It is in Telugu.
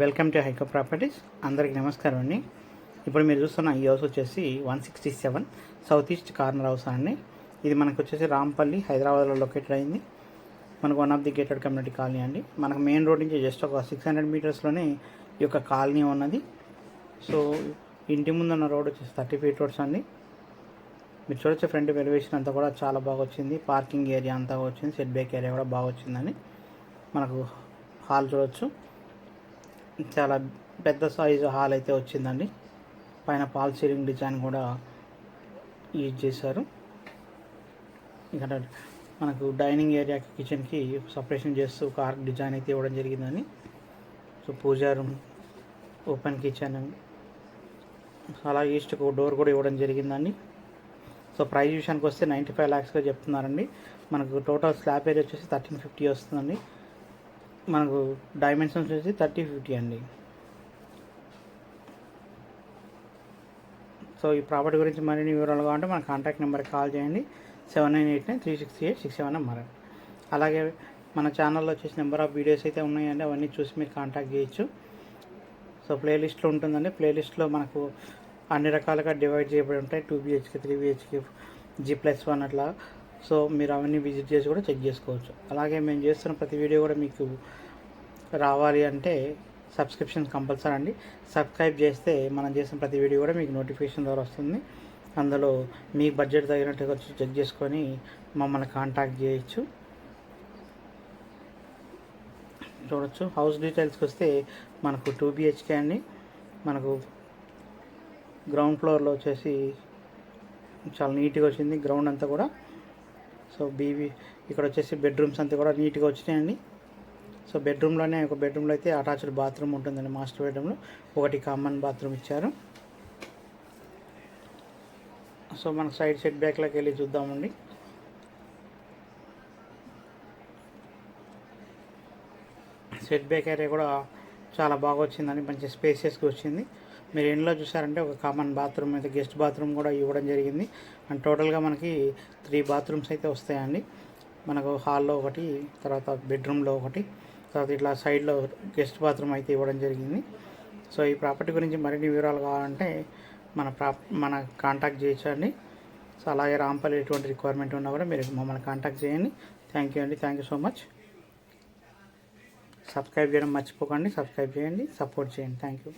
Welcome to హైకో properties. అందరికీ నమస్కారం అండి. ఇప్పుడు మీరు చూస్తున్న ఈ హౌస్ వచ్చేసి one sixty seven south east corner house అండి. ఇది మనకు వచ్చేసి రాంపల్లి హైదరాబాద్లో లొకేటెడ్ అయింది. మనకు one of the gated community colony అండి. మనకు మెయిన్ రోడ్ నుంచి జస్ట్ ఒక సిక్స్ హండ్రెడ్ మీటర్స్లోనే ఈ యొక్క కాలనీ ఉన్నది. సో ఇంటి ముందున్న రోడ్ వచ్చేసి థర్టీ ఫీట్ రోడ్స్ అండి. మీరు చూడొచ్చు ఫ్రంట్ వెలివేషన్ అంతా కూడా చాలా బాగా వచ్చింది. పార్కింగ్ ఏరియా అంతా వచ్చింది. సెట్ బ్యాక్ ఏరియా కూడా బాగా వచ్చిందండి. మనకు హాల్ చూడొచ్చు. చాలా పెద్ద సైజు హాల్ అయితే వచ్చిందండి. పైన పాల్ సీలింగ్ డిజైన్ కూడా యూజ్ చేశారు. ఇక్కడ మనకు డైనింగ్ ఏరియాకి కిచెన్కి సపరేషన్ చేస్తూ ఒక ఆర్క్ డిజైన్ అయితే ఇవ్వడం జరిగిందని so puja room open kitchen అలా ఈస్ట్కి ఒక డోర్ కూడా ఇవ్వడం జరిగిందండి. సో ప్రైస్ విషయానికి వస్తే నైంటీ ఫైవ్ ల్యాక్స్గా చెప్తున్నారండి. మనకు టోటల్ స్లాబ్ ఏరియా వచ్చేసి థర్టీన్ ఫిఫ్టీ వస్తుందండి. మనకు డైమెన్షన్స్ వచ్చి థర్టీ ఫిఫ్టీ అండి. సో ఈ ప్రాపర్టీ గురించి మరిన్ని వివరాలు కావాలంటే మన కాంటాక్ట్ నెంబర్కి కాల్ చేయండి. Seven nine eight nine three six eight six seven number అలాగే మన ఛానల్లో వచ్చేసి నెంబర్ ఆఫ్ వీడియోస్ అయితే ఉన్నాయండి. అవన్నీ చూసి మీరు కాంటాక్ట్ చేయొచ్చు. సో ప్లేలిస్ట్లో ఉంటుందండి. ప్లేలిస్ట్లో మనకు అన్ని రకాలుగా డివైడ్ చేయబడి ఉంటాయి. Two BHK three BHK G plus one అట్లా. సో మీరు అవన్నీ విజిట్ చేసి కూడా చెక్ చేసుకోవచ్చు. అలాగే మేము చేస్తున్న ప్రతి వీడియో కూడా మీకు రావాలి అంటే సబ్స్క్రిప్షన్ కంపల్సరీ అండి. సబ్స్క్రైబ్ చేస్తే మనం చేసిన ప్రతి వీడియో కూడా మీకు నోటిఫికేషన్ ద్వారా వస్తుంది. అందులో మీ బడ్జెట్ తగినట్టుగా వచ్చి చెక్ చేసుకొని మమ్మల్ని కాంటాక్ట్ చేయొచ్చు. చూడొచ్చు. హౌస్ డీటెయిల్స్కి వస్తే మనకు టూ బిహెచ్కే అండి. మనకు గ్రౌండ్ ఫ్లోర్లో వచ్చేసి చాలా నీట్గా వచ్చింది. గ్రౌండ్ అంతా కూడా సో బీబీ ఇక్కడ వచ్చేసి బెడ్రూమ్స్ అంతా కూడా నీట్గా వచ్చినాయండి. సో బెడ్రూమ్లోనే ఒక బెడ్రూమ్లో అయితే అటాచ్డ్ బాత్రూమ్ ఉంటుందండి మాస్టర్ బెడ్రూమ్లో. ఒకటి కామన్ బాత్రూమ్ ఇచ్చారు. సో మనకు సైడ్ సెట్ బ్యాక్లోకి వెళ్ళి చూద్దామండి. సెట్ బ్యాక్ ఏరియా కూడా చాలా బాగా వచ్చిందని మంచి స్పేసియస్గా వచ్చింది. మీరు ఇంట్లో చూసారంటే ఒక కామన్ బాత్రూమ్ అయితే గెస్ట్ బాత్రూమ్ కూడా ఇవ్వడం జరిగింది. అండ్ టోటల్గా మనకి త్రీ బాత్రూమ్స్ అయితే వస్తాయండి. మనకు హాల్లో ఒకటి తర్వాత బెడ్రూమ్లో ఒకటి తర్వాత ఇట్లా సైడ్లో గెస్ట్ బాత్రూమ్ అయితే ఇవ్వడం జరిగింది. సో ఈ ప్రాపర్టీ గురించి మరిన్ని వివరాలు కావాలంటే మన ప్రా మన కాంటాక్ట్ చేయొచ్చండి. సో అలాగే రాంపల్లి ఎటువంటి రిక్వైర్మెంట్ ఉన్నా కూడా మీరు మమ్మల్ని కాంటాక్ట్ చేయండి. థ్యాంక్ యూ అండి. Thank you so much. Subscribe చేయడం మర్చిపోకండి. సబ్స్క్రైబ్ చేయండి. సపోర్ట్ చేయండి. Thank you